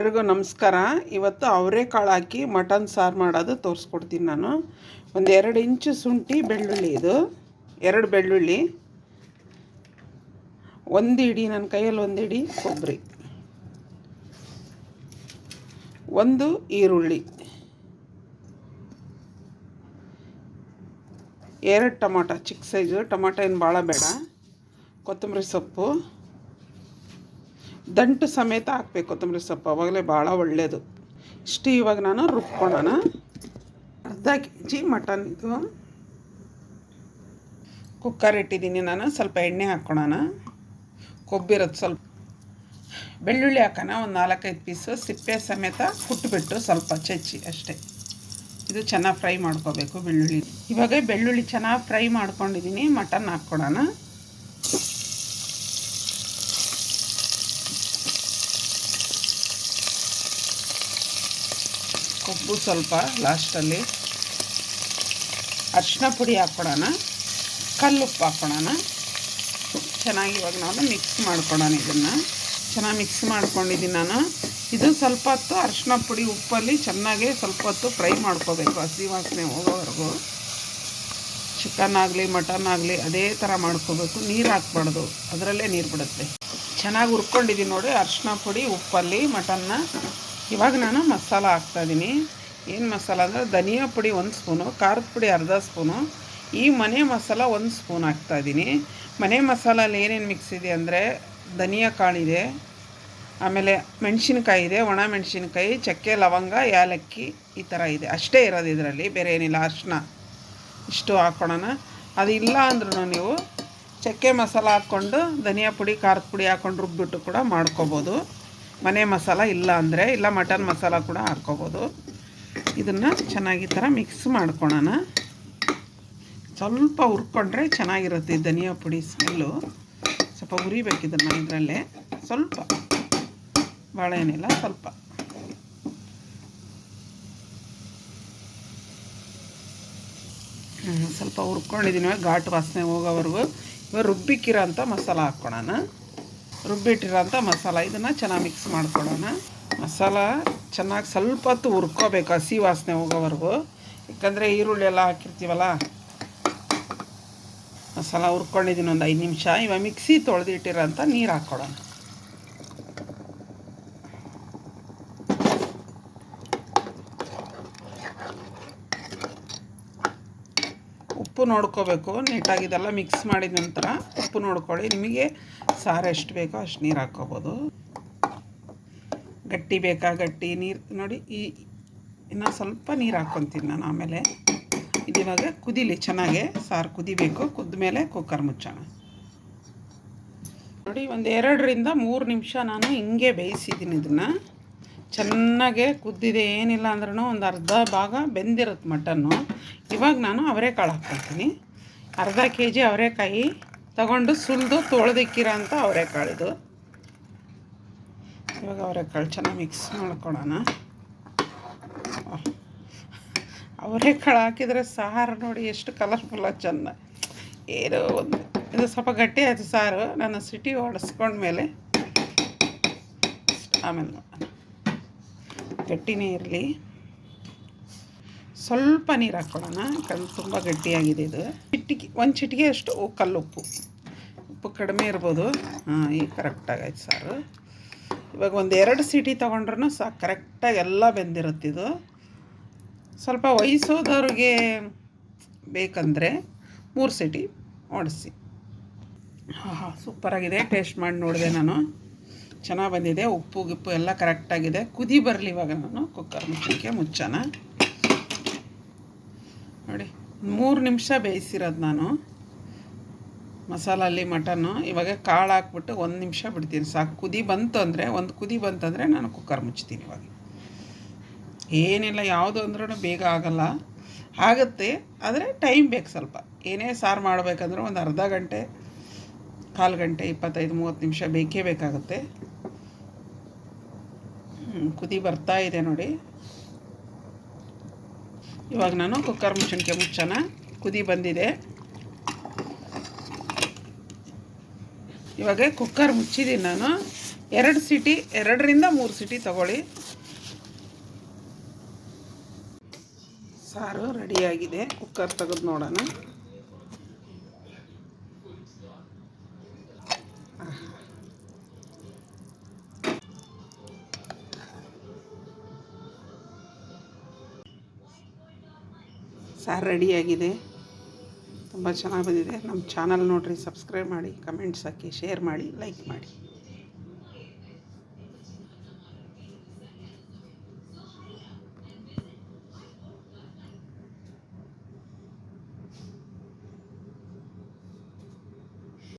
ಎಲ್ರಿಗೂ ನಮಸ್ಕಾರ. ಇವತ್ತು ಅವರೆಕಾಳು ಹಾಕಿ ಮಟನ್ ಸಾರು ಮಾಡೋದು ತೋರಿಸ್ಕೊಡ್ತೀನಿ ನಾನು. ಒಂದು ಎರಡು ಇಂಚು ಶುಂಠಿ, ಬೆಳ್ಳುಳ್ಳಿ ಇದು. ಎರಡು ಬೆಳ್ಳುಳ್ಳಿ. ಒಂದು ಇಡಿ, ನನ್ನ ಕೈಯಲ್ಲಿ ಒಂದು ಇಡಿ ಕೊಬ್ಬರಿ. ಒಂದು ಈರುಳ್ಳಿ. ಎರಡು ಟೊಮಾಟೊ, ಚಿಕ್ಕ ಸೈಜು. ಟೊಮಾಟೊ ಏನು ಭಾಳ ಬೇಡ. ಕೊತ್ತಂಬರಿ ಸೊಪ್ಪು. ದಂಟು ಸಮೇತ ಹಾಕ್ಬೇಕು ಕೊತ್ತಂಬರಿ ಸೊಪ್ಪು, ಅವಾಗಲೇ ಭಾಳ ಒಳ್ಳೆಯದು ಇಷ್ಟು ಇವಾಗ ನಾನು ರುಬ್ಕೊಳ್ಳೋಣ ಅರ್ಧ ಕೆ ಜಿ ಮಟನ್ ಇದು. ಕುಕ್ಕರ್ ಇಟ್ಟಿದ್ದೀನಿ ನಾನು, ಸ್ವಲ್ಪ ಎಣ್ಣೆ ಹಾಕ್ಕೊಳೋಣ. ಕೊಬ್ಬಿರೋದು ಸ್ವಲ್ಪ. ಬೆಳ್ಳುಳ್ಳಿ ಹಾಕೋಣ, ಒಂದು ನಾಲ್ಕೈದು ಪೀಸು. ಸಿಪ್ಪೆ ಸಮೇತ ಕುಟ್ಬಿಟ್ಟು ಸ್ವಲ್ಪ ಚಚ್ಚಿ ಅಷ್ಟೇ. ಇದು ಚೆನ್ನಾಗಿ ಫ್ರೈ ಮಾಡ್ಕೋಬೇಕು ಬೆಳ್ಳುಳ್ಳಿ. ಇವಾಗ ಬೆಳ್ಳುಳ್ಳಿ ಚೆನ್ನಾಗಿ ಫ್ರೈ ಮಾಡ್ಕೊಂಡಿದ್ದೀನಿ, ಮಟನ್ ಹಾಕ್ಕೊಳೋಣ. ಕೊಬ್ಬು ಸ್ವಲ್ಪ ಲಾಸ್ಟಲ್ಲಿ ಅರ್ಶಿನ ಪುಡಿ ಹಾಕ್ಕೊಳೋಣ ಕಲ್ಲುಪ್ಪು ಹಾಕ್ಕೊಳೋಣ ಚೆನ್ನಾಗಿ ಇವಾಗ ನಾನು ಮಿಕ್ಸ್ ಮಾಡ್ಕೊಳೋಣ ಇದನ್ನು. ಚೆನ್ನಾಗಿ ಮಿಕ್ಸ್ ಮಾಡ್ಕೊಂಡಿದ್ದೀನಿ ನಾನು. ಇದು ಸ್ವಲ್ಪ ಹೊತ್ತು ಅರಿಶಿನ ಪುಡಿ ಉಪ್ಪಲ್ಲಿ ಚೆನ್ನಾಗಿ ಸ್ವಲ್ಪ ಹೊತ್ತು ಫ್ರೈ ಮಾಡ್ಕೋಬೇಕು ಹಸಿ ವಾಸನೆ ಹೋಗೋವರೆಗೂ. ಚಿಕನ್ ಆಗಲಿ, ಮಟನ್ ಆಗಲಿ ಅದೇ ಥರ ಮಾಡ್ಕೋಬೇಕು. ನೀರು ಹಾಕ್ಬಾರ್ದು, ಅದರಲ್ಲೇ ನೀರು ಬಿಡುತ್ತೆ. ಚೆನ್ನಾಗಿ ಹುರ್ಕೊಂಡಿದ್ದೀನಿ ನೋಡಿ ಅರಿಶಿನ ಪುಡಿ ಉಪ್ಪಲ್ಲಿ, ಮಟನ್ನ. ಇವಾಗ ನಾನು ಮಸಾಲ ಹಾಕ್ತಾಯಿದ್ದೀನಿ ಏನು ಮಸಾಲ ಅಂದರೆ ಧನಿಯಾ ಪುಡಿ ಒಂದು ಸ್ಪೂನು, ಖಾರದ ಪುಡಿ ಅರ್ಧ ಸ್ಪೂನು, ಈ ಮನೆ ಮಸಾಲ ಒಂದು ಸ್ಪೂನ್ ಹಾಕ್ತಾಯಿದ್ದೀನಿ ಮನೆ ಮಸಾಲಲ್ಲಿ ಏನೇನು ಮಿಕ್ಸ್ ಇದೆ ಅಂದರೆ ಧನಿಯಾ ಕಾಳಿದೆ ಆಮೇಲೆ ಮೆಣಸಿನ್ಕಾಯಿ ಇದೆ, ಒಣ ಮೆಣಸಿನ್ಕಾಯಿ, ಚಕ್ಕೆ, ಲವಂಗ ಏಲಕ್ಕಿ ಈ ಥರ ಇದೆ. ಅಷ್ಟೇ ಇರೋದು ಇದರಲ್ಲಿ, ಬೇರೆ ಏನಿಲ್ಲ ಅರ್ಶಿನ ಇಷ್ಟು ಹಾಕ್ಕೊಳೋಣ ಅದು ಇಲ್ಲ ಅಂದ್ರೂ ನೀವು ಚಕ್ಕೆ ಮಸಾಲ ಹಾಕ್ಕೊಂಡು ಧನಿಯಾ ಪುಡಿ, ಖಾರದ ಪುಡಿ ಹಾಕ್ಕೊಂಡು ರುಬ್ಬಿಟ್ಟು ಕೂಡ ಮಾಡ್ಕೋಬೋದು. ಮನೆ ಮಸಾಲ ಇಲ್ಲ ಅಂದರೆ, ಇಲ್ಲ ಮಟನ್ ಮಸಾಲ ಕೂಡ ಹಾಕ್ಕೋಬೋದು. ಇದನ್ನು ಚೆನ್ನಾಗಿ ಥರ ಮಿಕ್ಸ್ ಮಾಡ್ಕೊಳೋಣ. ಸ್ವಲ್ಪ ಹುರ್ಕೊಂಡ್ರೆ ಚೆನ್ನಾಗಿರುತ್ತೆ ಧನಿಯಾ ಪುಡಿ ಸ್ಮೆಲ್ಲು ಸ್ವಲ್ಪ ಹುರಿಬೇಕು ಇದನ್ನು ಇದರಲ್ಲೇ. ಸ್ವಲ್ಪ. ಏನಿಲ್ಲ ಸ್ವಲ್ಪ. ಸ್ವಲ್ಪ ಹುರ್ಕೊಂಡಿದ್ದೀನಿ ಘಾಟ್ ವಾಸನೆ ಹೋಗೋವರೆಗೂ ಇವಾಗ ರುಬ್ಬಿಕ್ಕಿರೋ ಅಂಥ ಮಸಾಲ ಹಾಕ್ಕೊಳೋಣ. ರುಬ್ಬಿಟ್ಟಿರೋಂಥ ಮಸಾಲ ಇದನ್ನು ಚೆನ್ನಾಗಿ ಮಿಕ್ಸ್ ಮಾಡ್ಕೊಳ್ಳೋಣ ಮಸಾಲ ಚೆನ್ನಾಗಿ ಸ್ವಲ್ಪ ಹೊತ್ತು ಹುರ್ಕೋಬೇಕು ಹಸಿ ವಾಸನೆ ಹೋಗೋವರೆಗೂ. ಯಾಕಂದರೆ ಈರುಳ್ಳಿ ಎಲ್ಲ ಹಾಕಿರ್ತೀವಲ್ಲ? ಮಸಾಲ ಹುರ್ಕೊಂಡಿದ್ದೀನಿ ಒಂದು ಐದು ನಿಮಿಷ. ಇವಾಗ ಮಿಕ್ಸಿ ತೊಳೆದಿಟ್ಟಿರೋಂಥ ನೀರು ಹಾಕ್ಕೊಡೋಣ ಉಪ್ಪು ನೋಡ್ಕೋಬೇಕು. ನೀಟಾಗಿದೆಲ್ಲ ಮಿಕ್ಸ್ ಮಾಡಿದ ನಂತರ ಉಪ್ಪು ನೋಡ್ಕೊಳ್ಳಿ. ನಿಮಗೆ ಸಾರು ಎಷ್ಟು ಬೇಕೋ ಅಷ್ಟು ನೀರು ಹಾಕ್ಕೋಬೋದು. ಗಟ್ಟಿ ಬೇಕಾ? ಗಟ್ಟಿ ನೀರು ನೋಡಿ ಈ ಇನ್ನು ಸ್ವಲ್ಪ ನೀರು ಹಾಕ್ಕೊತೀನಿ ನಾನು ಆಮೇಲೆ. ಇದಿವಾಗ ಕುದೀಲಿ, ಚೆನ್ನಾಗೆ ಸಾರು ಕುದಿಬೇಕು. ಕುದ್ದ ಮೇಲೆ ಕುಕ್ಕರ್ ಮುಚ್ಚೋಣ. ನೋಡಿ ಒಂದು ಎರಡರಿಂದ ಮೂರು ನಿಮಿಷ ನಾನು ಹಿಂಗೆ ಬೇಯಿಸಿದ್ದೀನಿ ಇದನ್ನು ಚೆನ್ನಾಗೆ ಕುದ್ದಿದೆ, ಏನಿಲ್ಲ ಅಂದ್ರೂ ಒಂದು ಅರ್ಧ ಭಾಗ ಬೆಂದಿರುತ್ತೆ ಮಟನ್ನು. ಇವಾಗ ನಾನು ಅವರೆಕಾಳು ಹಾಕ್ಕೊತೀನಿ ಅರ್ಧ ಕೆ ಜಿ ಅವರೆಕಾಯಿ ತಗೊಂಡು ಸುಲಿದು ತೊಳೆದಿಕ್ಕಿರೋ ಅಂಥ ಅವರೆಕಾಳಿದು ಇವಾಗ ಅವರೆಕಾಳು ಚೆನ್ನಾಗಿ ಮಿಕ್ಸ್ ಮಾಡ್ಕೊಳ್ಳೋಣ ಅವರೆಕಾಳು ಹಾಕಿದರೆ ಸಾರು ನೋಡಿ ಎಷ್ಟು ಕಲರ್ಫುಲ್ಲಾಗಿ ಚೆಂದ. ಏನೋ ಒಂದು, ಇದು ಸ್ವಲ್ಪ ಗಟ್ಟಿ ಆಯಿತು ಸಾರು ನಾನು ಸಿಟಿ ಮೇಲೆ ಆಮೇಲೆ ನೋಡೋಣ. ಗಟ್ಟಿನೇ ಇರಲಿ. ಸ್ವಲ್ಪ ನೀರು ಹಾಕ್ಕೊಳ್ಳೋಣ ಯಾಕಂದ್ರೆ ತುಂಬ ಗಟ್ಟಿಯಾಗಿದೆ ಇದು. ಚಿಟಿಕೆ, ಒಂದು ಚಿಟಿಕೆ ಅಷ್ಟು ಕಲ್ಲುಪ್ಪು ಉಪ್ಪು ಕಡಿಮೆ ಇರ್ಬೋದು. ಹಾಂ ಈಗ ಕರೆಕ್ಟಾಗೈತೆ ಸಾರು. ಇವಾಗ ಒಂದು ಎರಡು ಸೀಟಿ ತೊಗೊಂಡ್ರೂ ಸಾಕು ಕರೆಕ್ಟಾಗಿ ಎಲ್ಲ ಬೆಂದಿರುತ್ತಿದು ಸ್ವಲ್ಪ ವಯಸ್ಸೋದವ್ರಿಗೆ ಬೇಕಂದರೆ ಮೂರು ಸೀಟಿ ಓಡಿಸಿ. ಹಾಂ ಹಾಂ ಸೂಪರಾಗಿದೆ ಟೇಸ್ಟ್ ಮಾಡಿ ನೋಡಿದೆ ನಾನು. ಚೆನ್ನಾಗಿ ಬಂದಿದೆ. ಉಪ್ಪು ಗಿಪ್ಪು ಎಲ್ಲ ಕರೆಕ್ಟಾಗಿದೆ ಕುದಿ ಬರಲಿ ಇವಾಗ ನಾನು. ಕುಕ್ಕರ್ ಮುಚ್ಚೋಕ್ಕೆ ಮುಚ್ಚೋಣ. ನೋಡಿ ಮೂರು ನಿಮಿಷ ಬೇಯಿಸಿರೋದು ನಾನು. ಮಸಾಲಲ್ಲಿ ಮಟನ್ನು ಇವಾಗ ಕಾಳು ಹಾಕ್ಬಿಟ್ಟು ಒಂದು ನಿಮಿಷ ಬಿಡ್ತೀನಿ ಸಾಕು. ಕುದಿ ಬಂತು ಅಂದರೆ, ಒಂದು ಕುದಿ ಬಂತಂದರೆ ನಾನು ಕುಕ್ಕರ್ ಮುಚ್ತೀನಿ ಇವಾಗ. ಏನಿಲ್ಲ, ಯಾವುದು ಅಂದ್ರೂ ಬೇಗ ಆಗಲ್ಲ. ಆಗುತ್ತೆ, ಆದರೆ ಟೈಮ್ ಬೇಕು ಸ್ವಲ್ಪ. ಏನೇ ಸಾರು ಮಾಡಬೇಕಂದ್ರೆ ಒಂದು ಅರ್ಧ ಗಂಟೆ, ಕಾಲು ಗಂಟೆ, ಇಪ್ಪತ್ತೈದು, ಮೂವತ್ತು ನಿಮಿಷ ಬೇಕೇ ಬೇಕಾಗುತ್ತೆ. ಕುದಿ ಬರ್ತಾ ಇದೆ ನೋಡಿ. ಇವಾಗ ನಾನು ಕುಕ್ಕರ್ ಮುಚ್ಚಣಿಕೆ ಮುಚ್ಚೋಣ. ಕುದಿ ಬಂದಿದೆ. ಇವಾಗ ಕುಕ್ಕರ್ ಮುಚ್ಚಿದ್ದೀನಿ ನಾನು. ಎರಡು ಸಿಟಿ, ಎರಡರಿಂದ ಮೂರು ಸಿಟಿ ತಗೊಳ್ಳಿ. ಸಾರು ರೆಡಿಯಾಗಿದೆ. ಕುಕ್ಕರ್ ತೆಗೆದು ನೋಡೋಣ. ಸಾರು ರೆಡಿಯಾಗಿದೆ. ತುಂಬ ಚೆನ್ನಾಗಿ ಬಂದಿದೆ. ನಮ್ಮ ಚಾನಲ್ ನೋಡಿರಿ ಸಬ್ಸ್ಕ್ರೈಬ್ ಮಾಡಿ ಕಮೆಂಟ್ಸ್ ಹಾಕಿ ಶೇರ್ ಮಾಡಿ ಲೈಕ್ ಮಾಡಿ.